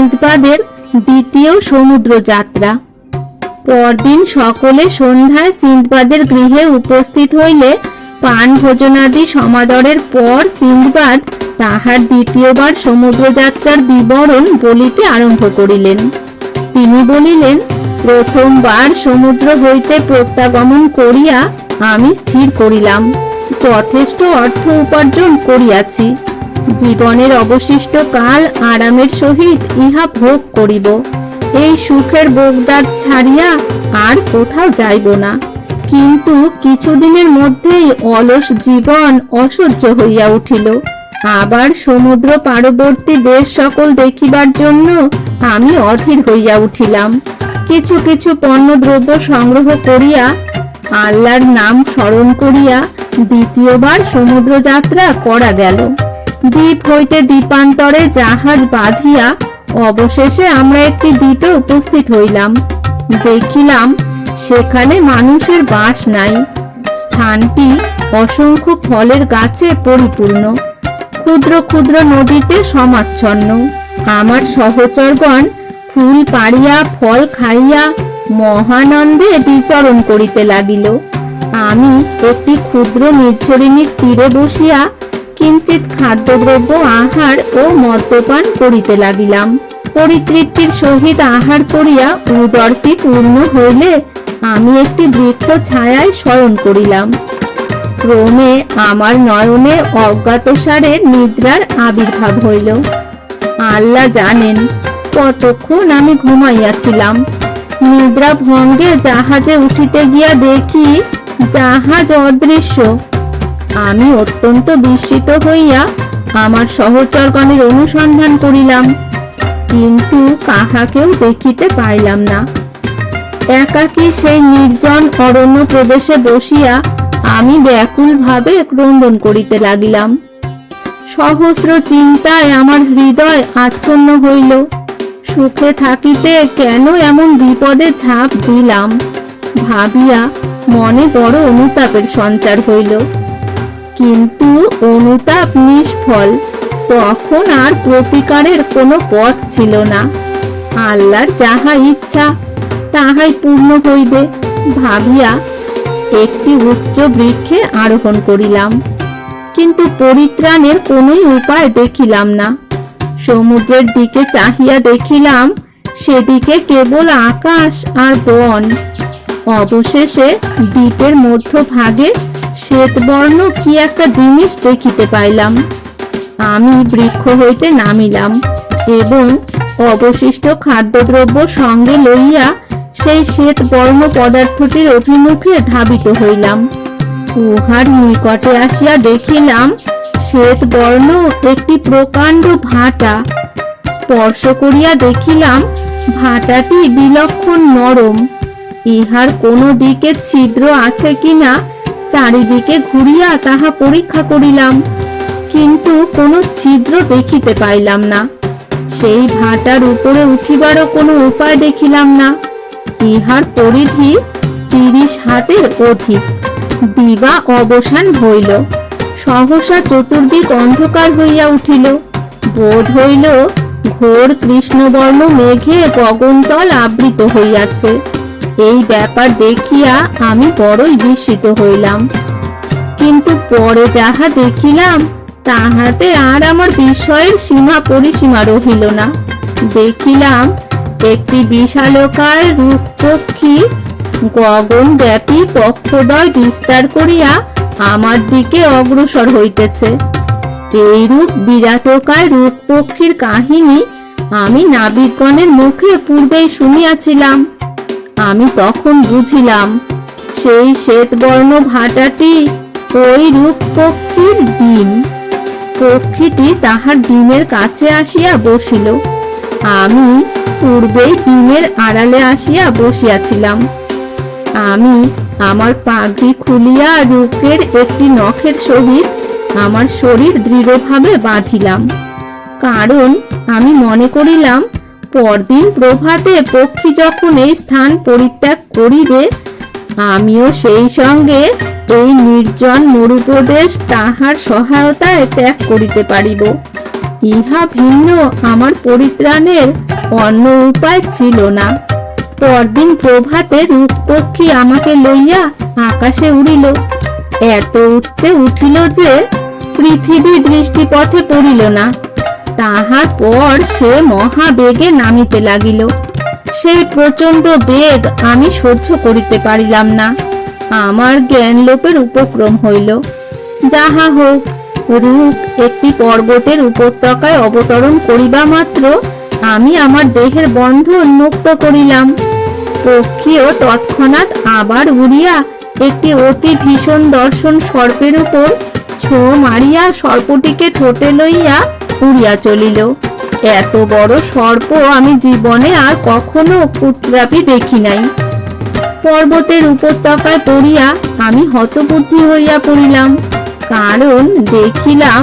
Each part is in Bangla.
সিন্দবাদের দ্বিতীয় সমুদ্র যাত্রা। পরদিন সকলে সন্ধ্যায় সিন্দবাদের গৃহে উপস্থিত হইলে পান ভোজনাদি সমাদরের পর সিন্দবাদ তাহার দ্বিতীয়বার সমুদ্র যাত্রার বিবরণ বলিতে আরম্ভ করিলেন। তিনি বলিলেন, প্রথমবার সমুদ্র হইতে প্রত্যাগমন করিয়া আমি স্থির করিলাম। যথেষ্ট অর্থ উপার্জন করিয়াছি। জীবনের অবশিষ্ট কাল আরামের সহিত ইহা ভোগ করিব। এই সুখের বোগদার ছাড়িয়া আর কোথাও যাইব না। কিন্তু কিছুদিনের মধ্যেই অলস জীবন অসহ্য হইয়া উঠিল। আবার সমুদ্র পারবর্তী দেশ সকল দেখিবার জন্য আমি অধীর হইয়া উঠিলাম। কিছু কিছু পণ্যদ্রব্য সংগ্রহ করিয়া, আল্লাহর নাম স্মরণ করিয়া দ্বিতীয়বার সমুদ্র যাত্রা করা গেল। দ্বীপ হইতে দ্বীপান্তরে জাহাজ বাঁধিয়া অবশেষে আমরা একটি দ্বীপে উপস্থিত হইলাম। দেখিলাম সেখানে মানুষের বাস নাই। স্থানটি অসংখ্য ফলের গাছে পরিপূর্ণ। ক্ষুদ্র ক্ষুদ্র নদীতে সমাচ্ছন্ন। আমার সহচরগণ ফুল পাড়িয়া, ফল খাইয়া মহানন্দে বিচরণ করিতে লাগিল। আমি একটি ক্ষুদ্র নির্ঝরিণীর তীরে বসিয়া কিঞ্চিত খাদ্যদ্রব্য আহার ও মদ্যপান করিতে লাগিলাম। পরিতৃপ্তির সহিত আহার করিয়া উদরটি পূর্ণ হইলে আমি একটি বৃক্ষ ছায়ায় শয়ন করিলাম। ক্রমে আমার নয়নে অজ্ঞাতসারে নিদ্রার আবির্ভাব হইল। আল্লাহ জানেন, কতক্ষণ আমি ঘুমাইয়াছিলাম। নিদ্রা ভঙ্গে জাহাজে উঠিতে গিয়া দেখি, জাহাজ অদৃশ্য। আমি অত্যন্ত বিস্মিত হইয়া আমার সহচরগণের অনুসন্ধান করিলাম। কিন্তু কাহাকেও দেখিতে পাইলাম না। একাকী সেই নির্জন অরণ্য প্রদেশে বসিয়া আমি ব্যাকুল ভাবে ক্রন্দন করিতে লাগিলাম। সহস্র চিন্তায় আমার হৃদয় আচ্ছন্ন হইল। সুখে থাকিতে কেন এমন বিপদে ঝাঁপ দিলাম? ভাবিয়া মনে বড় অনুতাপের সঞ্চার হইল। কিন্তু অনুতাপ নিষ্ফল। তখন আর প্রতিকারের কোনো পথ ছিল না। আল্লাহর যাহা ইচ্ছা, তাহাই পূর্ণ হইবে ভাবিয়া একটি উচ্চ বৃক্ষে আরোহণ করিলাম। কিন্তু পরিত্রাণের কোনোই উপায় দেখিলাম না। সমুদ্রের দিকে চাহিয়া দেখিলাম, সেদিকে কেবল আকাশ আর বন। অবশেষে দ্বীপের মধ্যভাগে শ্বেতবর্ণ কি একটা জিনিস দেখিতে পাইলাম? আমি বৃক্ষ হইতে নামিলাম এবং অবশিষ্ট খাদ্যদ্রব্য সঙ্গে লইয়া সেই শ্বেত বর্ণ পদার্থটির অভিমুখে ধাবিত হইলাম। উহার নিকটে আসিয়া দেখিলাম শ্বেত বর্ণ একটি প্রকাণ্ড ভাটা। স্পর্শ করিয়া দেখিলাম ভাটাটি বিলক্ষণ নরম। ইহার কোনো দিকে ছিদ্র আছে কিনা চারিদিকে ঘুরিয়া তাহা পরীক্ষা করিলাম, কিন্তু কোনো ছিদ্র দেখিতে পাইলাম না। সেই ভাটার উপরে উঠিবারও কোনো উপায় দেখিলাম না। ইহার পরিধি তিরিশ হাতের অধিক। দিবা অবসান হইল। সহসা চতুর্দিক অন্ধকার হইয়া উঠিল। বোধ হইল ঘোর কৃষ্ণবর্ণ মেঘে গগনতল আবৃত হইয়াছে। এই ব্যাপার দেখিয়া আমি বড়ই বিস্মিত হইলাম। কিন্তু পরে যাহা দেখিলাম, তাহাতে আর আমার বিস্ময়ের সীমা পরিসীমা রহিল না। দেখিলাম, একটি বিশালকায় রূপপক্ষী গগন ব্যাপী পক্ষদয় বিস্তার করিয়া আমার দিকে অগ্রসর হইতেছে। এইরূপ বিরাটকায় রূপপক্ষীর কাহিনী আমি নাবিকগণের মুখে পূর্বেই শুনিয়াছিলাম। আমি তখন বুঝিলাম, সেই শ্বেতবর্ণ ভাটাটি ওই রূপ পক্ষীর ডিম। পক্ষীটি তাহার ডিমের কাছে আসিয়া বসিল। আমি পূর্বেই ডিমের আড়ালে আসিয়া বসিয়াছিলাম। আমি আমার পাগড়ি খুলিয়া রূপের একটি নখের সহিত আমার শরীর দৃঢ়ভাবে বাঁধিলাম। কারণ আমি মনে করিলাম পরদিন প্রভাতে পক্ষী যখন এই স্থান পরিত্যাগ করিবে, আমিও সেই সঙ্গে এই নির্জন মরুপ্রদেশ তাহার সহায়তায় ত্যাগ করিতে পারিব। ইহা ভিন্ন আমার পরিত্রাণের অন্য উপায় ছিল না। পরদিন প্রভাতে রূপপক্ষী আমাকে লইয়া আকাশে উড়িল। এত উচ্চে উঠিল যে পৃথিবী দৃষ্টিপথে পড়িল না। তাহার পর সে মহাবেগে নামিতে লাগিল। সেই প্রচণ্ড বেগ আমি সহ্য করিতে পারিলাম না। আমার জ্ঞান লোপের উপক্রম হইল। যাহা হোক, রূপ একটি পর্বতের উপত্যকায় অবতরণ করিবা মাত্র আমি আমার দেহের বন্ধন মুক্ত করিলাম। পক্ষীও তৎক্ষণাৎ আবার উড়িয়া একটি অতি ভীষণ দর্শন সর্পের উপর ছো মারিয়া সর্পটিকে ঠোঁটে লইয়া উড়িয়া চলিল। এত বড় সর্প আমি জীবনে আর কখনো পুত্রাপি দেখি নাই। পর্বতের উপত্যকায় পড়িয়া আমি হতবুদ্ধি হইয়া পড়িলাম। কারণ দেখিলাম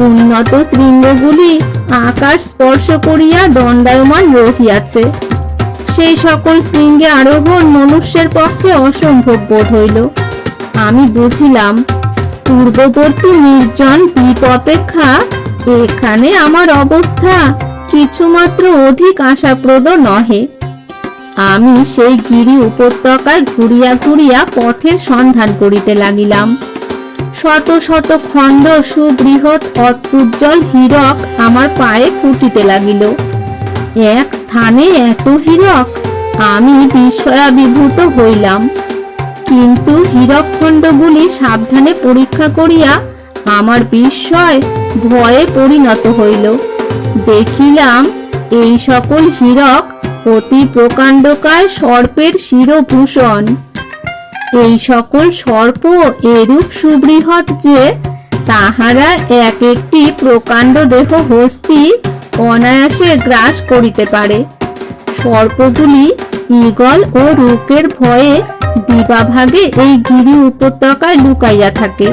উন্নত শৃঙ্গগুলি আকাশ স্পর্শ করিয়া দণ্ডায়মান রহিয়াছে। সেই সকল শৃঙ্গে আরোহণ মনুষ্যের পক্ষে অসম্ভব বোধ হইল। আমি বুঝিলাম, পূর্ববর্তী নির্জন দ্বীপ অপেক্ষা এখানে আমার অবস্থা কিছুমাত্র অধিক আশাপ্রদ নহে। আমি সেই গিরি উপত্যকায় ঘুরিয়া ঘুরিয়া পথের সন্ধান করিতে লাগিলাম। শত শত খণ্ড সুবৃহৎ অত্যুজ্জ্বল হীরক আমার পায়ে ফুটিতে লাগিল। এক স্থানে এত হীরক, আমি বিস্ময়াবিভূত হইলাম। কিন্তু হীরকখণ্ডগুলি সাবধানে পরীক্ষা করিয়া আমার বিস্ময় ভয়ে পরিণত হইল। দেখিলাম এই সকল হীরক অতি প্রকাণ্ডকায় সর্পের শিরভূষণ। এই সকল সর্প এরূপ সুবৃহৎ যে, তাহারা এক একটি প্রকাণ্ড দেহ হস্তি অনায়াসে গ্রাস করিতে পারে। সর্পগুলি ঈগল ও রুকের ভয়ে দিবাভাগে এই গিরি উপত্যকায় লুকাইয়া থাকে।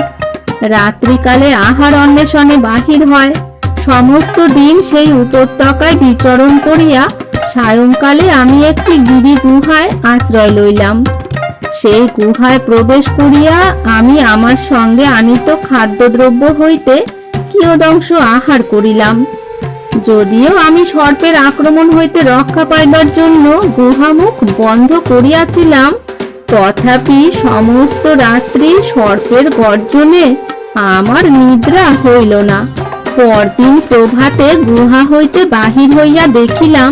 রাত্রিকালে আহার অন্বেষণে বাহির হয়। সমস্ত দিন সেই উপত্যকায় বিচরণ করিয়া সায়ংকালে আমি একটি গিরি গুহায় আশ্রয় লইলাম। সেই গুহায় প্রবেশ করিয়া আমি আমার সঙ্গে আনিত খাদ্যদ্রব্য হইতে কিয়দংশ আহার করিলাম। যদিও আমি সর্পের আক্রমণ হইতে রক্ষা পাইবার জন্য গুহামুখ বন্ধ করিয়াছিলাম তথাপি সমস্ত রাত্রি সর্পের গর্জনে আমার নিদ্রা হইল না। পরদিন প্রভাতে গুহা হইতে বাহির হইয়া দেখিলাম,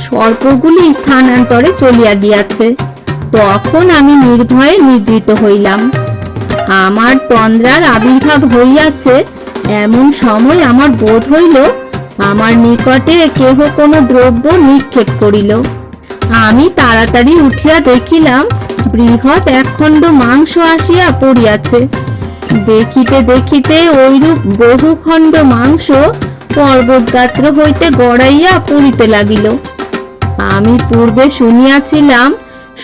সর্পগুলি স্থানান্তরে চলিয়া গিয়াছে। তখন আমি নির্ভয়ে নিদ্রিত হইলাম। আমার তন্দ্রার আবির্ভাব হইয়াছে, এমন সময় আমার বোধ হইল, আমার নিকটে কেহ কোনো দ্রব্য নিক্ষেপ করিল। আমি তাড়াতাড়ি উঠিয়া দেখিলাম বৃহৎ একখণ্ড মাংস আসিয়া পড়িয়াছে। দেখিতে দেখিতে ওইরূপ বহু খণ্ড মাংস পর্বতগাত্র হইতে গড়াইয়া পড়িতে লাগিল। আমি পূর্বে শুনিয়াছিলাম,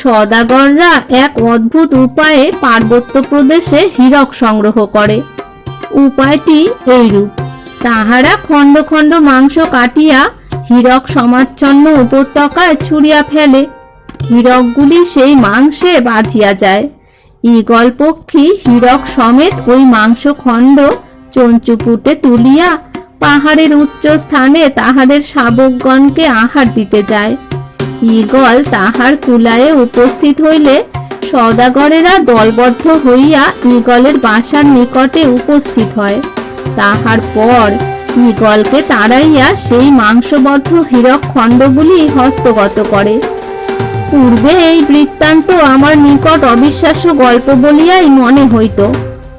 সদাগররা এক অদ্ভুত উপায়ে পার্বত্য প্রদেশে হীরক সংগ্রহ করে। উপায়টি এইরূপ, তাহারা খণ্ড খণ্ড মাংস কাটিয়া হীরক সমাচ্ছন্ন উপত্যকায় ছুড়িয়া ফেলে। হীরকগুলি সেই মাংসে বাঁধিয়া যায়। ঈগল পক্ষী হীরক সমেত ওই মাংস খণ্ড চঞ্চুপুটে তুলিয়া পাহাড়ের উচ্চ স্থানে তাহাদের শাবকগণকে আহার দিতে যায়। ঈগল তাহার কুলায়ে উপস্থিত হইলে সদাগরেরা দলবদ্ধ হইয়া ঈগলের বাসার নিকটে উপস্থিত হয়। তাহার পর ঈগলকে তাড়াইয়া সেই মাংসবদ্ধ হীরক খণ্ডগুলি হস্তগত করে। পূর্বে এই বৃত্তান্ত আমার নিকট অবিশ্বাস্য গল্প বলিয়াই মনে হইত।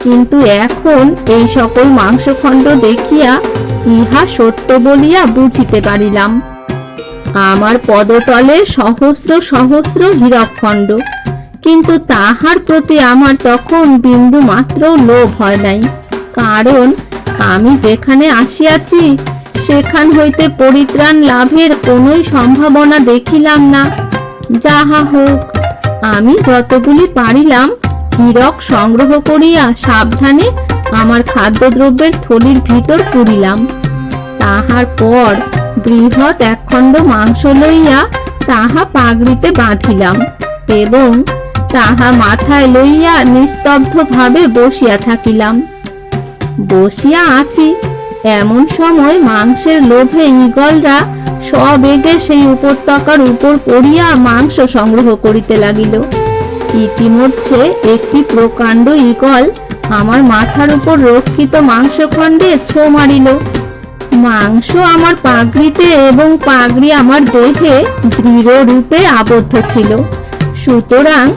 কিন্তু এখন এই সকল মাংসখণ্ড দেখিয়া ইহা সত্য বলিয়া বুঝিতে পারিলাম। আমার পদতলে সহস্র সহস্র হীরকখণ্ড, কিন্তু তাহার প্রতি আমার তখন বিন্দু মাত্র লোভ হয় নাই। কারণ আমি যেখানে আসিয়াছি, সেখান হইতে পরিত্রাণ লাভের কোনোই সম্ভাবনা দেখিলাম না। যাহা হোক, আমি যতগুলি পারিলাম হীরক সংগ্রহ করিয়া সাবধানে আমার খাদ্যদ্রব্যের থলির ভিতর পুরিলাম। তাহার পর বৃহৎ একখণ্ড মাংস লইয়া তাহা পাগড়িতে বাঁধিলাম এবং তাহা মাথায় লইয়া নিস্তব্ধ ভাবে বসিয়া থাকিলাম। বসিয়া আছি এমন সময় মাংসের লোভে ঈগলরা সবেগে সেই উপত্যকার উপর পড়িয়া মাংস সংগ্রহ করিতে লাগিল। ইতিমধ্যে একটি প্রকাণ্ড ঈগল আমার মাথার উপর রক্ষিত মাংসখণ্ডে ছো মারিল। মাংস আমার পাগড়িতে এবং পাগড়ি আমার দেহে দৃঢ় রূপে আবদ্ধ ছিল। সুতরাং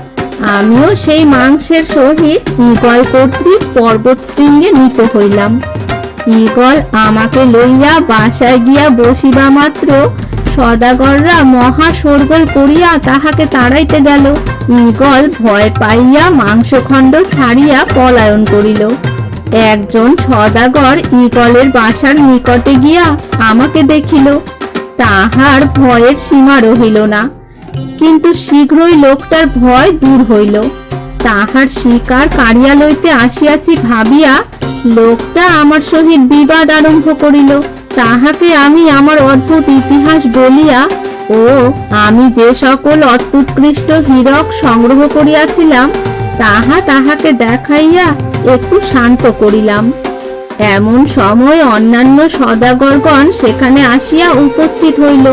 আমিও সেই মাংসের সহিত ঈগল কর্তৃক পর্বত শৃঙ্গে নিত হইলাম। ঈগল আমাকে লইয়া বাসায় গিয়া বসিবা মাত্র সদাগররা মহা শোরগোল করিয়া তাহাকে তাড়াইতে গেল। ঈগল ভয় পাইয়া মাংসখণ্ড ছাড়িয়া পলায়ন করিল। একজন সদাগর ঈগলের বাসার নিকটে গিয়া আমাকে দেখিল। তাহার ভয়ের সীমা রহিল না। কিন্তু শীঘ্রই লোকটার ভয় দূর হইল। তাহার শিকার কারিয়া লইতে আসিয়াছি ভাবিয়া লোকটা আমার সহিত বিবাদ আরম্ভ করিল। তাহাকে আমি আমার অদ্ভুত ইতিহাস বলিয়া, ও, আমি যে সকল অত্যুৎকৃষ্ট হীরক সংগ্রহ করিয়াছিলাম, তাহা তাহাকে দেখাইয়া একটু শান্ত করিলাম। এমন সময় অন্যান্য সদাগরগণ সেখানে আসিয়া উপস্থিত হইল।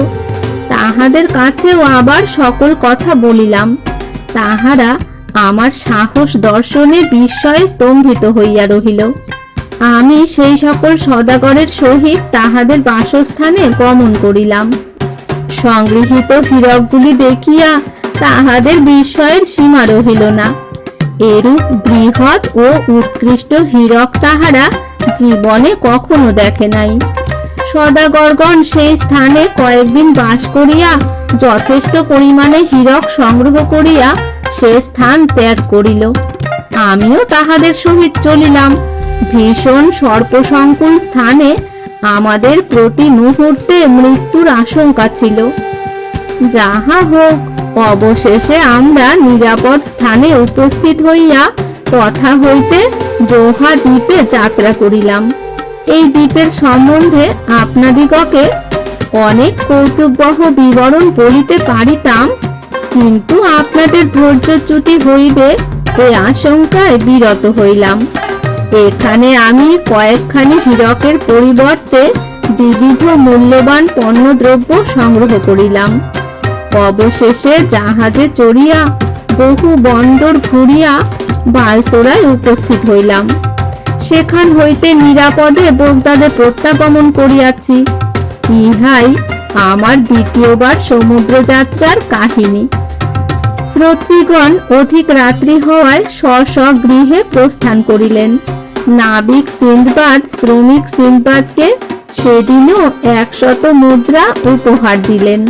তাহাদের কাছেও আবার সকল কথা বলিলাম। তাহারা আমার সাহস দর্শনে বিস্ময়ে স্তম্ভিত হইয়া রহিল। আমি সেই সকল সদাগরের সহিত তাহাদের বাসস্থানে গমন করিলাম। সংগৃহীত হীরকগুলি দেখিয়া তাহাদের বিস্ময়ের সীমা রহিল না। এরূপ বৃহৎ ও উৎকৃষ্ট হীরক তাহারা জীবনে কখনো দেখে নাই। সদাগরগণ সেই স্থানে কয়েকদিন বাস করিয়া যথেষ্ট পরিমাণে হীরক সংগ্রহ করিয়া সে স্থান ত্যাগ করিল। আমিও তাহাদের সহিত চলিলাম। ভীষণ সর্পসংকুল স্থানে আমাদের প্রতি মুহূর্তে মৃত্যুর আশঙ্কা ছিল। যাহা হোক, অবশেষে আমরা নিরাপদ স্থানে উপস্থিত হইয়া তথা হইতে দোহা দ্বীপে যাত্রা করিলাম। এই দ্বীপের সম্বন্ধে আপনাদিগকে অনেক কৌতুকবহ বিবরণ বলিতে পারিতাম। কিন্তু আপনাদের ধৈর্যচ্যুতি হইবে এই আশঙ্কায় বিরত হইলাম। এখানে আমি কয়েকখানি হীরকের পরিবর্তে বিবিধ মূল্যবান পণ্যদ্রব্য সংগ্রহ করিলাম। অবশেষে জাহাজে চড়িয়া বহু বন্দর ঘুরিয়া বালসোরায় উপস্থিত হইলাম। সেখান হইতে নিরাপদে বোগদাদে প্রত্যাগমন করিয়াছি। ইহাই আমার দ্বিতীয়বার সমুদ্র যাত্রার কাহিনী। শ্রোতৃগণ অধিক রাত্রি হওয়ায় স্ব স্ব গৃহে প্রস্থান করিলেন। নাবিক সিন্দবাদ শ্রমিক সিন্দবাদকে সেদিনও একশত মুদ্রা উপহার দিলেন।